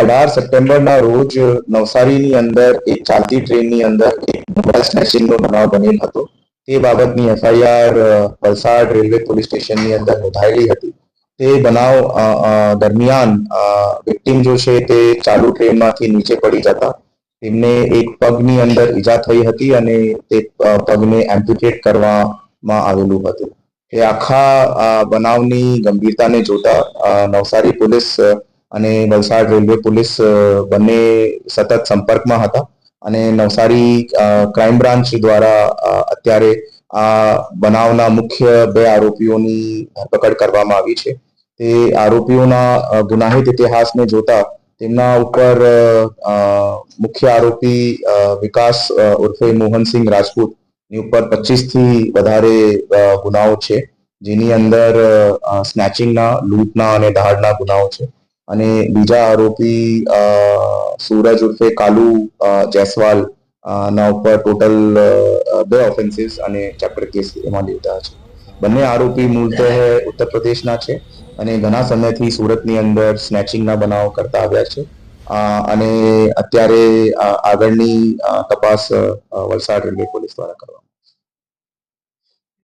અઢાર સપ્ટેમ્બરના રોજ નવસારીની અંદર એક ચાલતી ટ્રેનની અંદર એક મોબાઈલ સ્નેચિંગનો બનાવ બનેલ હતો. તે બાબતની એફઆઈઆર વલસાડ રેલવે પોલીસ સ્ટેશનની અંદર નોંધાયેલી હતી. તે બનાવ દરમિયાન વિક્ટિમ જો છે તે ચાલુ ટ્રેનમાંથી નીચે પડી જતા. તેમને એક પગની અંદર ઈજા થઈ હતી અને તે પગને એમ્પ્યુટેટ કરવામાં આવેલું હતું. એ આખા બનાવની ગંભીરતાને જોતા નવસારી પોલીસ અને વલસાડ રેલવે પોલીસ બંને સતત સંપર્કમાં હતા અને નવસારી ક્રાઇમ બ્રાન્ચ દ્વારા અત્યારે આ બનાવના મુખ્ય બે આરોપીઓની ધરપકડ કરવામાં આવી છે. તે આરોપીઓના ગુનાહિત ઇતિહાસને જોતા તેમના ઉપર મુખ્ય આરોપી વિકાસ ઉર્ફે મોહનસિંહ રાજપૂતની ઉપર પચીસથી વધારે ગુનાઓ છે, જેની અંદર સ્નેચિંગના, લૂંટના અને દહાડના ગુનાઓ છે. અને બીજા આરોપી સુરજ ઉર્ફે કાલુ જેસવાલ ના ઉપર ટોટલ બે ઓફેન્સીસ અને ચેપ્ટર કેસ એમાં લીધા છે. બંને આરોપી મૂળતઃ ઉત્તર પ્રદેશના છે અને ઘણા સમયથી સુરતની અંદર સ્નેચિંગના બનાવ કરતા આવ્યા છે. અને અત્યારે આગળની તપાસ વલસાડ રેલવે પોલીસ દ્વારા કરવામાં